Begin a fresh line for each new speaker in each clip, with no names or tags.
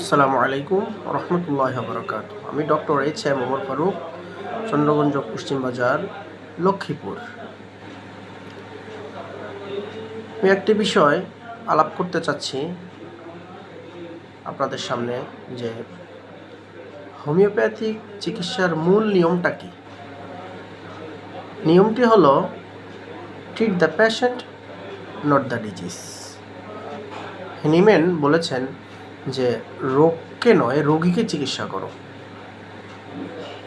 আসসালামু আলাইকুম রহমতুল্লাহ বরকাত আমি doctor H M Omar Faruk, Chandraganj Paschim Bazar, Lakshmipur. আমি একটি বিষয় আলাপ করতে চাচ্ছি আপনাদের সামনে, যে হোমিওপ্যাথিক চিকিৎসার মূল নিয়মটা কি? নিয়মটি হলো treat the patient not the disease Hahnemann বলেছেন যে রোগকে নয়, রোগীকে চিকিৎসা করো।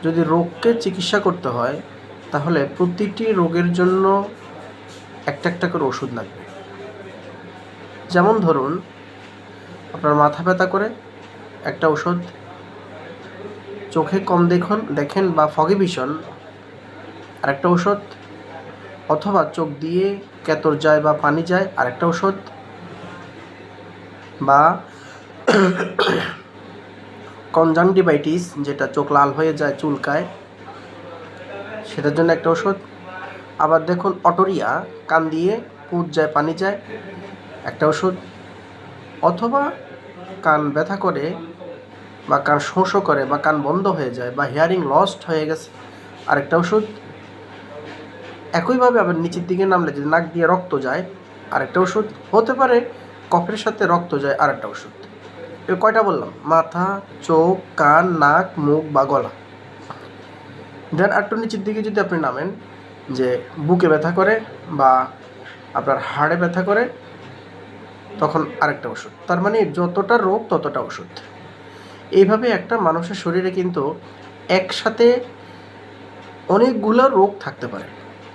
যদি রোগকে চিকিৎসা করতে হয়, তাহলে প্রতিটি রোগের জন্য একটা একটা করে ওষুধ লাগবে। যেমন ধরুন, আপনার মাথা ব্যথা করে, একটা ওষুধ। চোখে কম দেখুন, দেখেন বা ফগে ভীষণ, আরেকটা ওষুধ। অথবা চোখ দিয়ে কেতর যায় বা পানি যায়, আরেকটা ওষুধ। বা কনজাংটিভাইটিস, যেটা চোখ লাল হয়ে যায়, চুলকায়, সেটার জন্য একটা ওষুধ। আবার দেখুন, অটোরিয়া, কান দিয়ে পুজ যায়, পানি যায়, একটা ওষুধ। অথবা কান ব্যথা করে বা কান শোঁসো করে বা কান বন্ধ হয়ে যায় বা হিয়ারিং লস্ট হয়ে গেছে, আরেকটা ওষুধ। একইভাবে আবার নিচের দিকে নামলে যদি নাক দিয়ে রক্ত যায়, আরেকটা ওষুধ। হতে পারে কফের সাথে রক্ত যায়, আরেকটা ওষুধ। কয়টা বললাম? মাথা, চোখ, কান, নাক, মুখ বা গলা। দেন একটু নিচের দিকে যদি আপনি নামেন, যে বুকে ব্যথা করে বা আপনার হাড়ে ব্যথা করে, তখন আরেকটা ওষুধ। তার মানে যতটা রোগ, ততটা ওষুধ। এইভাবে একটা মানুষের শরীরে কিন্তু একসাথে অনেকগুলো রোগ থাকতে পারে।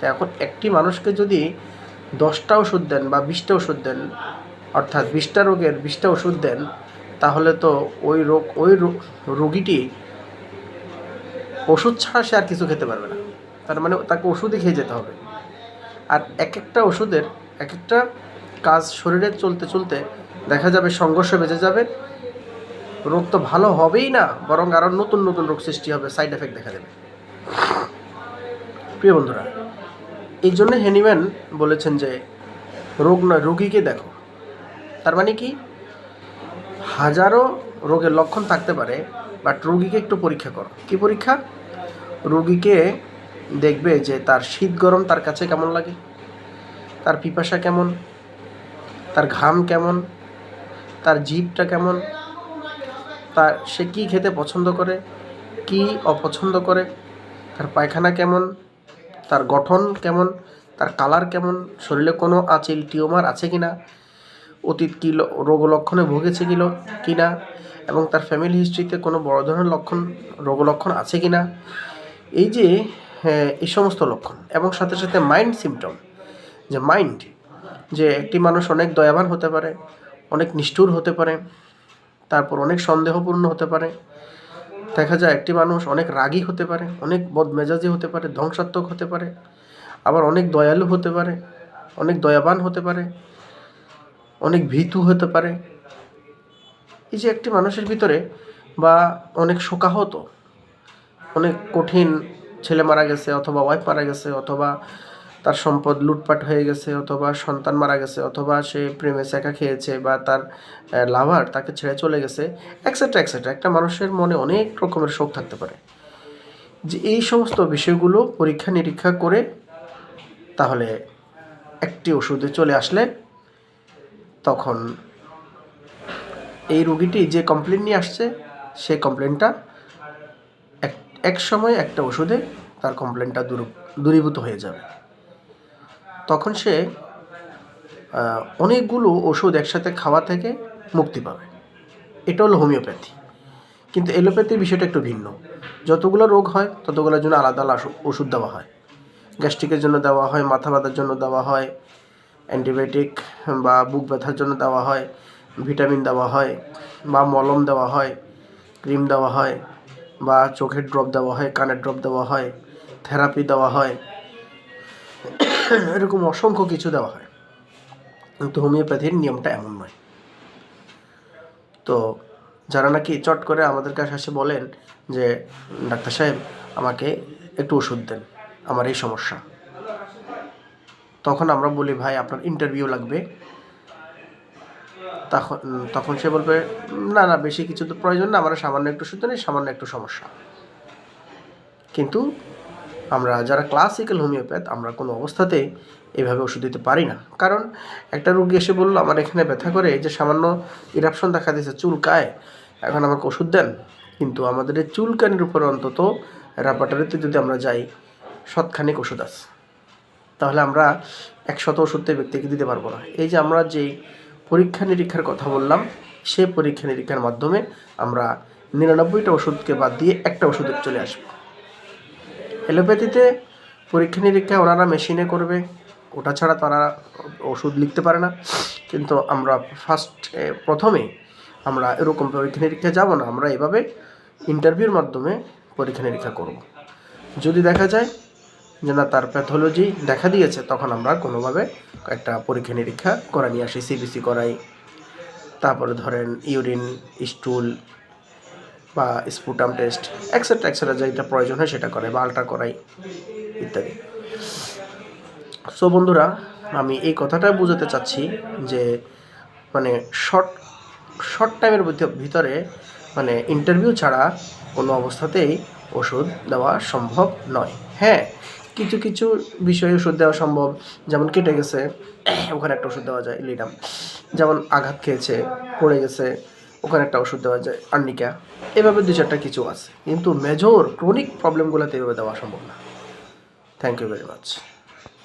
এখন একটি মানুষকে যদি দশটা ওষুধ দেন বা বিশটা ওষুধ দেন, অর্থাৎ বিশটা রোগের বিশটা ওষুধ দেন তাহলে তো ওই রোগ, ওই রোগীটি ওষুধ ছাড়া সে আর কিছু খেতে পারবে না। তার মানে তাকে ওষুধই খেয়ে যেতে হবে। আর এক একটা ওষুধের এক একটা কাজ শরীরে চলতে চলতে দেখা যাবে সংঘর্ষ বেঁচে যাবে। রোগ তো ভালো হবেই না, বরং আরও নতুন নতুন রোগ সৃষ্টি হবে, সাইড এফেক্ট দেখা দেবে। প্রিয় বন্ধুরা, এই জন্য হেনিম্যান বলেছেন যে, রোগ নয় রোগীকে দেখো। তার মানে কি? হাজারো রোগের লক্ষণ থাকতে পারে বাট রোগীকে একটু পরীক্ষা করো। কি পরীক্ষা? রোগীকে দেখবে যে তার শীত গরম তার কাছে কেমন লাগে? তার পিপাসা কেমন? তার ঘাম কেমন? তার জিভটা কেমন? তার সে কী খেতে পছন্দ করে? কি অপছন্দ করে? তার পায়খানা কেমন? তার গঠন কেমন? তার কালার কেমন? শরীরে কোনো আচিল, টিউমার আছে কি না অতীত কী রোগ লক্ষণে ভুগেছে কি কি না এবং তার ফ্যামিলি হিস্ট্রিতে কোনো বড় ধরনের লক্ষণ রোগ লক্ষণ আছে কি না এই যে হ্যাঁ, এই সমস্ত লক্ষণ এবং সাথে সাথে মাইন্ড সিমটম যে মাইন্ড যে একটি মানুষ অনেক দয়াবান হতে পারে অনেক নিষ্ঠুর হতে পারে তারপর অনেক সন্দেহপূর্ণ হতে পারে দেখা যায় একটি মানুষ অনেক রাগী হতে পারে অনেক বদমেজাজি হতে পারে ধ্বংসাত্মক হতে পারে আবার অনেক দয়ালু হতে পারে অনেক দয়াবান হতে পারে অনেক ভীতু হতে পারে। এই যে একটি মানুষের ভিতরে বা অনেক শোকাহত, অনেক কঠিন ছেলে মারা গেছে অথবা ওয়াইফ মারা গেছে অথবা তার সম্পদ লুটপাট হয়ে গেছে অথবা সন্তান মারা গেছে অথবা সে প্রেমে একা খেয়েছে বা তার লাভার তাকে ছেড়ে চলে গেছে এক্সেট্রা এক্সেট্রা একটা মানুষের মনে অনেক রকমের শোক থাকতে পারে। যে এই সমস্ত বিষয়গুলো পরীক্ষা নিরীক্ষা করে তাহলে একটি ওষুধে চলে আসলে তখন এই রুগীটি যে কমপ্লেন নিয়ে আসছে, সে কমপ্লেনটা এক এক সময় একটা ওষুধে তার কমপ্লেনটা দূর, দূরীভূত হয়ে যাবে। তখন সে অনেকগুলো ওষুধ একসাথে খাওয়া থেকে মুক্তি পাবে। এটা হলো হোমিওপ্যাথি। কিন্তু এলোপ্যাথির বিষয়টা একটু ভিন্ন। যতগুলো রোগ হয়, ততগুলোর জন্য আলাদা আলাদা ওষুধ দেওয়া হয়। গ্যাস্ট্রিকের জন্য দেওয়া হয়, মাথা ব্যথার জন্য দেওয়া হয় অ্যান্টিবায়োটিক বা বুক ব্যথার জন্য দেওয়া হয়, ভিটামিন দেওয়া হয় বা মলম দেওয়া হয়, ক্রিম দেওয়া হয় বা চোখের ড্রপ দেওয়া হয়, কানের ড্রপ দেওয়া হয়, থেরাপি দেওয়া হয়, এরকম অসংখ্য কিছু দেওয়া হয়। কিন্তু হোমিওপ্যাথির নিয়মটা এমন নয়। তো যারা নাকি চট করে আমাদের কাছে এসে বলেন যে, ডাক্তার সাহেব, আমাকে একটু ওষুধ দেন, আমার এই সমস্যা। তখন আমরা বলি, ভাই, আপনার ইন্টারভিউ লাগবে। তখন তখন সে বলবে, না না, বেশি কিছু তো প্রয়োজন না, আমার সামান্য একটু ওষুধ নেই, সামান্য একটু সমস্যা। কিন্তু আমরা যারা ক্লাসিক্যাল হোমিওপ্যাথ আমরা কোনো অবস্থাতে এভাবে ওষুধ দিতে পারি না। কারণ একটা রোগী এসে বলল, আমার এখানে ব্যথা করে যে সামান্য ইরাপশন দেখা দিয়েছে চুলকায়, এখন আমাকে ওষুধ দেন। কিন্তু আমাদের এই চুলকানির উপর অন্তত র্যাপাটারিতে যদি আমরা যাই সৎখানিক ওষুধ আছে। তাহলে আমরা একশত ওষুধ ব্যক্তিকে দিতে পারব না। এই যে আমরা যে পরীক্ষা নিরীক্ষার কথা বললাম, সে পরীক্ষা নিরীক্ষার মাধ্যমে আমরা নিরানব্বইটা ওষুধকে বাদ দিয়ে একটা ওষুধে চলে আসব। অ্যালোপ্যাথিতে পরীক্ষা নিরীক্ষা ওনারা মেশিনে করবে, ওটা ছাড়া তারা ওষুধ লিখতে পারে না। কিন্তু আমরা ফার্স্ট প্রথমে আমরা এরকম পরীক্ষা নিরীক্ষা যাব না, আমরা এভাবে ইন্টারভিউর মাধ্যমে পরীক্ষা নিরীক্ষা করব। যদি দেখা যায় যে না, তার প্যাথোলজি দেখা দিয়েছে, তখন আমরা কোনোভাবে একটা পরীক্ষা নিরীক্ষা করা নিয়ে আসি সিবিসি করাই। তারপরে ধরেন ইউরিন স্টুল বা স্পুটাম টেস্ট এক্সেট্রা এক্সেট্রা যেটা প্রয়োজন হয় সেটা করে বা আলট্রা করাই, ইত্যাদি। সো বন্ধুরা, আমি এই কথাটা বোঝাতে চাচ্ছি যে মানে শর্ট শর্ট টাইমের ভিতরে মানে ইন্টারভিউ ছাড়া কোনো অবস্থাতেই ওষুধ দেওয়া সম্ভব নয়। হ্যাঁ কিছু কিছু বিষয়ে ওষুধ দেওয়া সম্ভব। যেমন কেটে গেছে, ওখানে একটা ওষুধ দেওয়া যায়, লিডাম। যেমন আঘাত খেয়েছে, পড়ে গেছে, ওখানে একটা ওষুধ দেওয়া যায়, আর্নিকা। এভাবে দু চারটা কিছু আছে। কিন্তু মেজর ক্রনিক প্রবলেমগুলোতে এভাবে দেওয়া সম্ভব না। Thank you very much